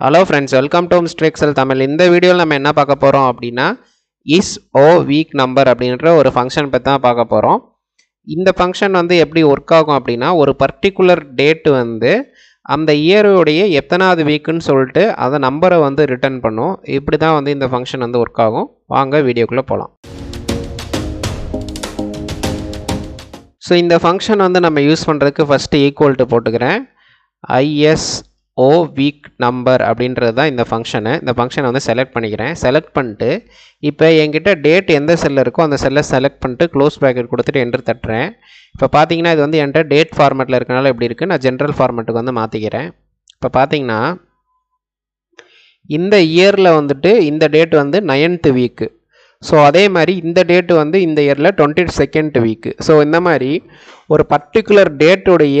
Hello friends welcome to ஸ்ட்ரெக்ஸல் தமிழ் இந்த வீடியோவில் நம்ம என்ன பார்க்க போகிறோம் அப்படின்னா இஸ் ஓ வீக் நம்பர் அப்படின்ற ஒரு ஃபங்க்ஷன் பற்றி தான் பார்க்க போகிறோம் இந்த ஃபங்க்ஷன் வந்து எப்படி ஒர்க் ஆகும் அப்படின்னா ஒரு பர்டிகுலர் டேட்டு வந்து அந்த இயருடைய எத்தனாவது வீக்குன்னு சொல்லிட்டு அந்த நம்பரை வந்து ரிட்டர்ன் பண்ணும். இப்படி தான் வந்து இந்த ஃபங்க்ஷன் வந்து ஒர்க் ஆகும். வாங்க வீடியோக்குள்ளே போகலாம் ஸோ இந்த ஃபங்க்ஷன் வந்து நம்ம யூஸ் பண்ணுறதுக்கு ஃபஸ்ட்டு ஈக்குவல் டு போட்டுக்கிறேன். ஓ வீக் நம்பர் அப்படின்றது தான் இந்த ஃபங்க்ஷனு இந்த ஃபங்க்ஷனை வந்து செலக்ட் பண்ணிக்கிறேன். செலக்ட் பண்ணிட்டு இப்போ என்கிட்ட டேட் எந்த செல்லில் இருக்கோ அந்த செல்லை செலக்ட் பண்ணிட்டு க்ளோஸ் பேக்கெட் கொடுத்துட்டு என்ட்ரு தட்டுறேன். இப்போ பார்த்தீங்கன்னா இது வந்து என்கிட்ட டேட் ஃபார்மேட்டில் இருக்கனால எப்படி இருக்குது நான் ஜென்ரல் ஃபார்மேட்டுக்கு வந்து மாற்றிக்கிறேன் இப்போ பார்த்தீங்கன்னா இந்த இயரில் வந்துட்டு இந்த டேட் வந்து நைன்த்து வீக்கு ஸோ அதே மாதிரி இந்த டேட்டு வந்து இந்த இயரில் டுவெண்ட்டி செகண்ட் வீக்கு ஸோ இந்த மாதிரி ஒரு பர்டிகுலர் டேட்டுடைய